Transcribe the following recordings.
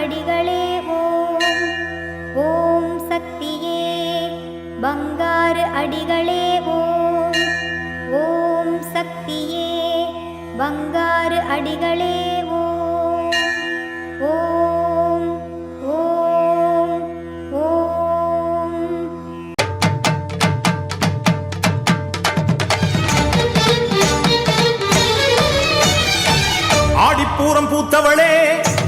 அடிகளே ஓம். ஓம் சக்தியே பங்காறு அடிகளே ஓம். ஓம் சக்தியே பங்காறு அடிகளே ஓம். ஓம் ஓம் ஓம். ஆடிப்பூரம் பூத்தவளே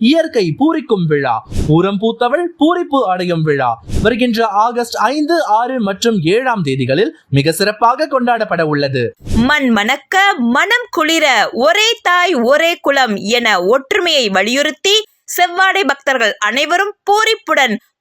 இயற்கை பூரிக்கும் விழா பூரம் பூத்தவள் பூரிப்பு அடையும் விழா. வருகின்ற ஆகஸ்ட் ஐந்து ஆறு மற்றும் ஏழாம் தேதிகளில் மிக சிறப்பாக கொண்டாடப்பட உள்ளது. மண் மணக்க மனம் குளிர ஒரே தாய் ஒரே குலம் என ஒற்றுமையை வலியுறுத்தி செவ்வாடை பக்தர்கள் அனைவரும் பூரிப்புடன்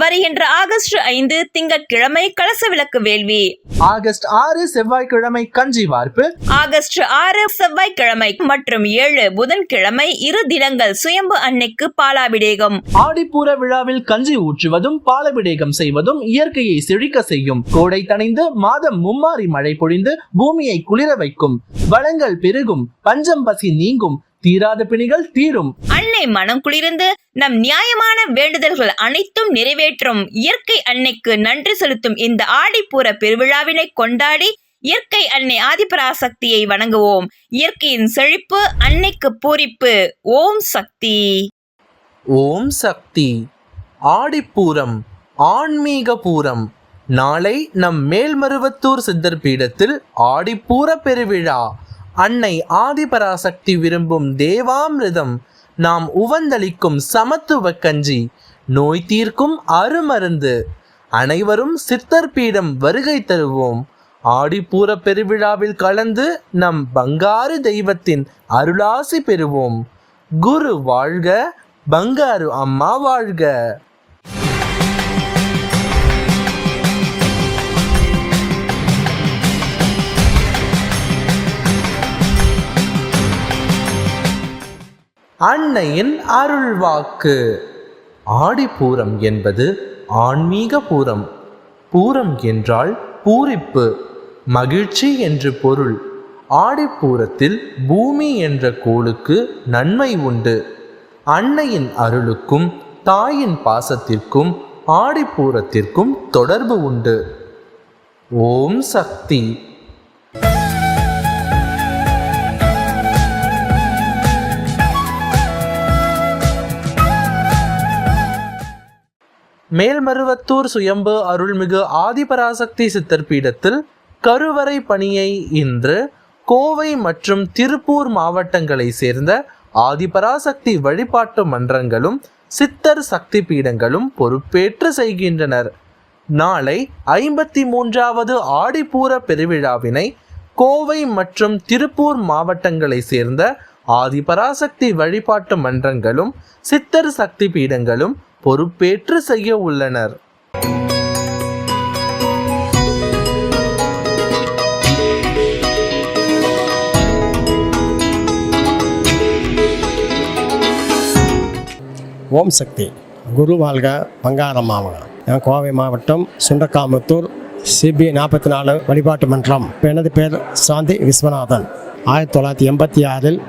வருகின்ற ஆகஸ்ட் ஐந்து திங்கட்கிழமை கலச விளக்கு வேள்வி. ஆகஸ்ட் ஆறு செவ்வாய்க்கிழமை கஞ்சி வார்ப்பு. ஆகஸ்ட் ஆறு செவ்வாய்க்கிழமை மற்றும் ஏழு புதன்கிழமை இரு தினங்கள் சுயம்பு அன்னைக்கு பாலாபிடேகம். ஆடிப்பூர விழாவில் கஞ்சி ஊற்றுவதும் பாலபிடேகம் செய்வதும் இயற்கையை செழிக்க செய்யும். கோடை தணிந்து மாதம் மும்மாரி மழை பொழிந்து பூமியை குளிர வைக்கும். வளங்கள் பெருகும் பஞ்சம் பசி நீங்கும் தீராத பிணிகள் தீரும். அன்னை மனம் குளிர்ந்து நம் நியாயமான வேண்டுதல்கள் அனைத்தும் நிறைவேற்றும். இயற்கை அன்னைக்கு நன்றி செலுத்தும் இந்த ஆடிப்பூர பெருவிழாவினை கொண்டாடி இயற்கை அன்னை ஆதிபராசக்தியை வணங்குவோம். இயற்கையின் செழிப்பு அன்னைக்கு பூரிப்பு. ஓம் சக்தி. ஓம் சக்தி. ஆடிப்பூரம் ஆன்மீக பூரம். நாளை நம் மேல்மருவத்தூர் சித்தர் பீடத்தில் ஆடிப்பூர பெருவிழா. அன்னை ஆதிபராசக்தி விரும்பும் தேவாமிர்தம் நாம் உவந்தளிக்கும் சமத்துவ கஞ்சி நோய் தீர்க்கும் அருமருந்து. அனைவரும் சித்தர் பீடம் வருகை தருவோம். ஆடிப்பூர பெருவிழாவில் கலந்து நம் பங்காரு தெய்வத்தின் அருளாசி பெறுவோம். குரு வாழ்க பங்காரு அம்மா வாழ்க. அன்னையின் அருள்வாக்கு. ஆடிப்பூரம் என்பது ஆன்மீக பூரம். பூரம் என்றால் பூரிப்பு மகிழ்ச்சி என்று பொருள். ஆடிப்பூரத்தில் பூமி என்ற கோளுக்கு நன்மை உண்டு. அன்னையின் அருளுக்கும் தாயின் பாசத்திற்கும் ஆடிப்பூரத்திற்கும் தொடர்பு உண்டு. ஓம் சக்தி. மேல்மருவத்தூர் சுயம்பு அருள்மிகு ஆதிபராசக்தி சித்தர் பீடத்தில் கருவறை பணியை இன்று கோவை மற்றும் திருப்பூர் மாவட்டங்களை சேர்ந்த ஆதிபராசக்தி வழிபாட்டு மன்றங்களும் சித்தர் சக்தி பீடங்களும் பொறுப்பேற்று செய்கின்றனர். நாளை ஐம்பத்தி மூன்றாவது ஆடிப்பூர பெருவிழாவினை கோவை மற்றும் திருப்பூர் மாவட்டங்களை சேர்ந்த ஆதிபராசக்தி வழிபாட்டு மன்றங்களும் சித்தர் சக்தி பீடங்களும் பொறுப்பேற்று செய்ய உள்ளனர். ஓம் சக்தி. குரு வாழ்க பங்காரம் மாவட்டம். நான் கோவை மாவட்டம் சுண்டக்காமுத்தூர் சிபி நாற்பத்தி நாலு வழிபாட்டு மன்றம். எனது பேர் சாந்தி விஸ்வநாதன். ஆயிரத்தி தொள்ளாயிரத்தி எண்பத்தி ஆறில்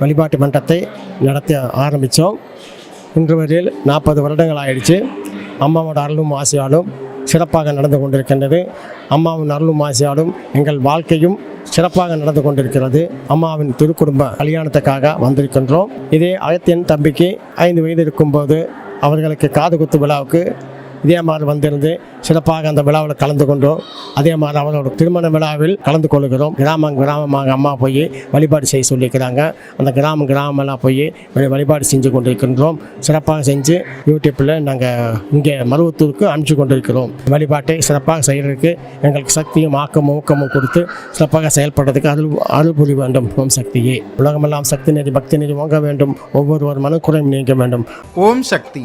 வழிபாட்டு மன்றத்தை நடத்த ஆரம்பித்தோம் இன்று வரையில் நாற்பது வருடங்கள் ஆயிடுச்சு. அம்மாவோட அருளும் ஆசையாலும் சிறப்பாக நடந்து கொண்டிருக்கின்றது. அம்மாவின் அருளும் ஆசையாலும் எங்கள் வாழ்க்கையும் சிறப்பாக நடந்து கொண்டிருக்கிறது. அம்மாவின் திருக்குடும்ப கல்யாணத்துக்காக வந்திருக்கின்றோம். இதே அகத்தியன் தம்பிக்கு ஐந்து வயது இருக்கும்போது அவர்களுக்கு காது குத்து விழாவுக்கு இதே மாதிரி வந்திருந்து சிறப்பாக அந்த விழாவில் கலந்து கொண்டோம். அதே மாதிரி அவரோட திருமண விழாவில் கலந்து கொள்கிறோம். கிராமம் கிராமமாக அம்மா போய் வழிபாடு செய்ய சொல்லியிருக்கிறாங்க. அந்த கிராமம் கிராமமெல்லாம் போய் வழிபாடு செஞ்சு கொண்டிருக்கின்றோம். சிறப்பாக செஞ்சு யூடியூப்பில் நாங்கள் இங்கே மருவத்தூருக்கு அனுப்பிச்சு கொண்டிருக்கிறோம். வழிபாட்டை சிறப்பாக செய்கிறதுக்கு எங்களுக்கு சக்தியும் ஆக்கமும் ஊக்கமும் கொடுத்து சிறப்பாக செயல்படுறதுக்கு அருள் அருள் புரிய வேண்டும். ஓம் சக்தியே. உலகமெல்லாம் சக்தி நெறி பக்தி நெறி ஓங்க வேண்டும். ஒவ்வொருவர் மனக்குறையும் நீங்க வேண்டும். ஓம் சக்தி.